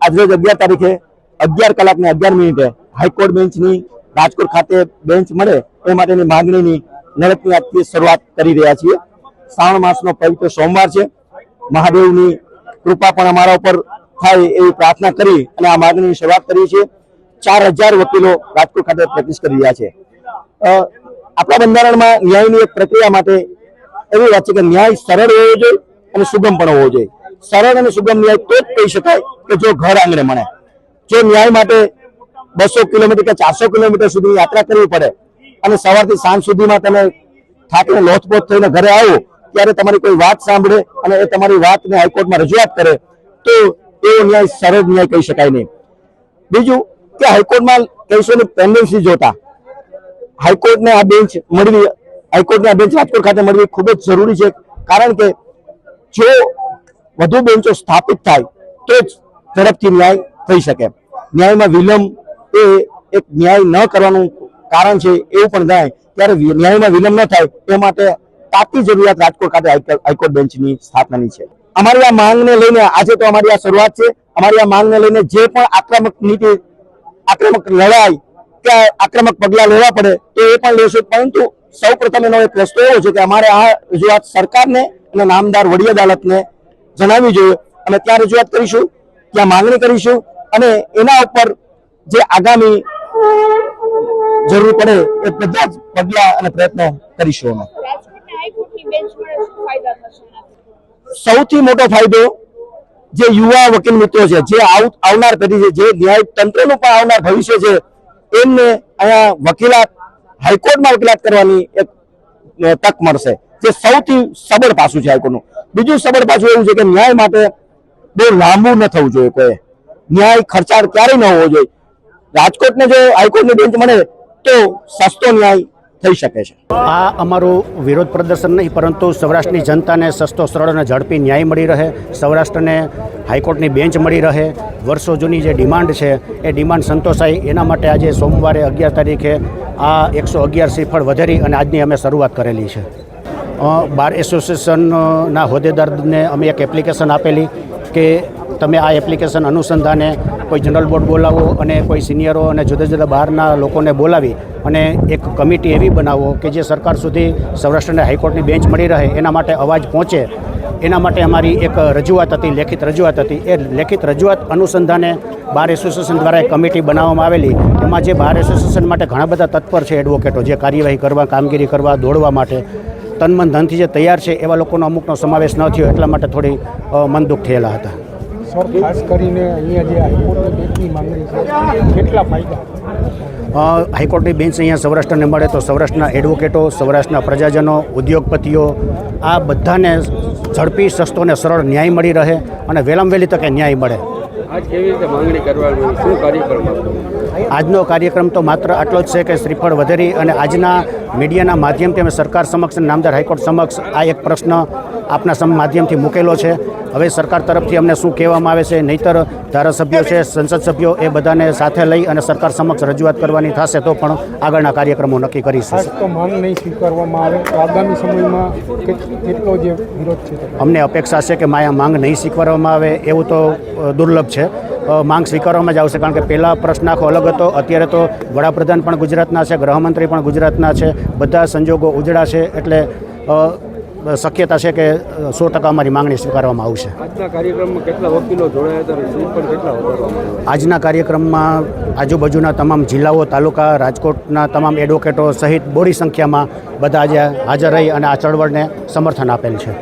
આજરોજ અગિયાર તારીખે અગિયાર કલાક ને અગિયાર મિનિટે હાઈકોર્ટ બેન્ચની રાજકોટ ખાતે બેન્ચ મળે એ માટેની માંગણીની લડતની આજથી શરૂઆત કરી રહ્યા છીએ. શ્રાવણ માસનો પવિત્ર સોમવાર છે. મહાદેવની કૃપા પણ અમારા ઉપર થાય એવી પ્રાર્થના કરી અને આ માંગણીની શરૂઆત કરી છે ચાર હજાર વકીલો રાજકોટ ખાતે પ્રેક્ટિસ કરી રહ્યા છે. આપણા બંધારણમાં ન્યાયની એક પ્રક્રિયા માટે એવી વાત છે કે ન્યાય સરળ હોવો જોઈએ અને સુગમ પણ હોવો જોઈએ. સરળ અને સુગમ ન્યાય તો જ કહી શકાય કે જો ઘર આંગણે મળે. જો ન્યાય માટે બસો કિલોમીટર કે ચારસો કિલોમીટર સુધી યાત્રા કરવી પડે અને સવારથી સાંજ સુધીમાં તમે થાકીને લોથપોથ થઈને ઘરે આવો, ત્યારે તમારી કોઈ વાત સાંભળે અને એ તમારી વાતને હાઈકોર્ટમાં રજૂઆત કરે, તો એવો ન્યાય સરળ ન્યાય કહી શકાય નહીં. બીજું કે હાઈકોર્ટમાં કેસોની પેન્ડન્સી જોતા. હાઈકોર્ટને આ બેન્ચ મળવી, હાઈકોર્ટને આ બેન્ચ રાજકોટ ખાતે મળવી ખૂબ જ જરૂરી છે, કારણ કે જો વધુ બેન્ચો સ્થાપિત થાય તો જ ઝડપથી ન્યાય થઈ શકે. ન્યાયમાં વિલંબ એ એક ન્યાય ન કરવાનું કારણ છે એવું પણ ગણાય ત્યારે ન્યાયમાં વિલંબ ન થાય એ માટે તાતી જરૂરિયાત રાજકોટ ખાતે હાઈકો- હાઈકોર્ટ બેન્ચની સ્થાપનાની છે. અમારી આ માંગને લઈને આજે તો અમારી આ શરૂઆત છે. અમારી આ માંગને લઈને જે પણ આક્રમક નીતિ, આક્રમક લડાઈ કે આક્રમક પગલાં લેવા પડે તો એ પણ લેશું. પરંતુ સૌ પ્રથમ એનો એક રસ્તો એવો છે કે અમારે આ રજૂઆત સરકારને અને નામદાર વડી અદાલતને જણાવવી જોઈએ. અને ત્યાં રજૂઆત કરીશું ત્યાં માંગણી કરીશું અને એના ઉપર જે આગામી જરૂર પડે એ બધા જ પગલા અને પ્રયત્નો કરીશું અમે. સૌથી મોટો ફાયદો જે યુવા વકીલ મિત્રો છે જે આવનાર પેઢી છે જે ન્યાય તંત્રનું પણ આવનાર ભવિષ્ય છે એમને અહીંયા વકીલાત હાઈકોર્ટમાં વકીલાત કરવાની એક તક મળશે. જે સૌથી સબળ પાસું છે હાઈકોર્ટનું. બીજું સબળ પાસું એવું છે કે ન્યાય માટે બહુ લાંબુ ન થવું જોઈએ કોઈ. ન્યાય ખર્ચાળ ક્યારેય ન હોવો જોઈએ. રાજકોટને જો હાઈકોર્ટની બેન્ચ મળે તો સસ્તો ન્યાય થઈ શકે છે. આ અમારું વિરોધ પ્રદર્શન નહીં, પરંતુ સૌરાષ્ટ્રની જનતાને સસ્તો, સરળ અને ઝડપી ન્યાય મળી રહે. સૌરાષ્ટ્રને હાઈકોર્ટની બેન્ચ મળી રહે. વર્ષો જૂની જે ડિમાન્ડ છે, એ ડિમાન્ડ સંતોષાય. એના માટે આજે સોમવારે અગિયાર તારીખે આ એકસો અગિયાર શ્રીફળ વધારી અને આજની અમે શરૂઆત કરેલી છે. બાર એસોસિએશનના હોદ્દેદારને અમે એક એપ્લિકેશન આપેલી કે તમે આ એપ્લિકેશન અનુસંધાને કોઈ જનરલ બોર્ડ બોલાવો અને કોઈ સિનિયરો અને જુદા જુદા બહારના લોકોને બોલાવી અને એક કમિટી એવી બનાવો કે જે સરકાર સુધી સૌરાષ્ટ્રને હાઈકોર્ટની બેન્ચ મળી રહે, એના માટે અવાજ પહોંચે. એના માટે અમારી એક રજૂઆત હતી, લેખિત રજૂઆત હતી. એ લેખિત રજૂઆત અનુસંધાને બાર એસોસિએશન દ્વારા એક કમિટી બનાવવામાં આવેલી. એમાં જે બાર એસોસિએશન માટે ઘણા બધા તત્પર છે એડવોકેટો, જે કાર્યવાહી કરવા, કામગીરી કરવા, દોડવા માટે. તન મન ધનથી જે તૈયાર છે એવા લોકોનો અમુકનો સમાવેશ ન થયો એટલા માટે થોડી મન દુઃખ થયેલા હતા. સર ખાસ કરીને અહીંયા જે હાઈકોર્ટની બેન્ચની માંગણી છે કેટલા ફાયદા? હાઈકોર્ટની બેન્ચ અહીંયા સૌરાષ્ટ્રને મળે તો સૌરાષ્ટ્રના એડવોકેટો સૌરાષ્ટ્રના પ્રજાજનો ઉદ્યોગપતિઓ આ બધાને ઝડપી સસ્તો અને સરળ ન્યાય મળી રહે અને વહેલામ વહેલી તકે ન્યાય મળે. આજ કેવી રીતે માંગણી કરવાની? શું કાર્યક્રમ આજનો કાર્યક્રમ તો માત્ર આટલો જ છે કે શ્રીફળ વધેરી અને આજના મીડિયાના માધ્યમથી અમે સરકાર સમક્ષ અને નામદાર હાઈકોર્ટ સમક્ષ આ એક પ્રશ્ન આપના સમ માધ્યમથી મૂકેલો છે. હવે સરકાર તરફથી અમને શું કહેવામાં આવે છે નહીતર ધારાસભ્યો છે સંસદ સભ્યો એ બધાને સાથે લઈ અને સરકાર સમક્ષ રજૂઆત કરવાની થશે તો પણ આગળના કાર્યક્રમો નક્કી કરીશું. તો માંગ નહીં સ્વીકારવામાં આવે. આગામી સમયમાં કેટલો જે વિરોધ છે? અમને અપેક્ષા છે કે માયા માંગ નહીં સ્વીકારવામાં આવે એવું તો દુર્લભ છે. માંગ સ્વીકારવામાં જ આવશે કારણ કે પહેલાં પ્રશ્ન આખો અલગ હતો. અત્યારે તો વડાપ્રધાન પણ ગુજરાતના છે ગૃહમંત્રી પણ ગુજરાતના છે બધા સંજોગો ઉજળા છે એટલે શક્યતા છે કે સો ટકા અમારી માંગણી સ્વીકારવામાં આવશે. આજના કાર્યક્રમમાં કેટલા વકીલો જોડાયા આજના આજુબાજુના તમામ જિલ્લાઓ તાલુકા રાજકોટના તમામ એડવોકેટો સહિત બોડી સંખ્યામાં બધા આજે હાજર રહી અને આ ચળવળને સમર્થન આપેલ છે.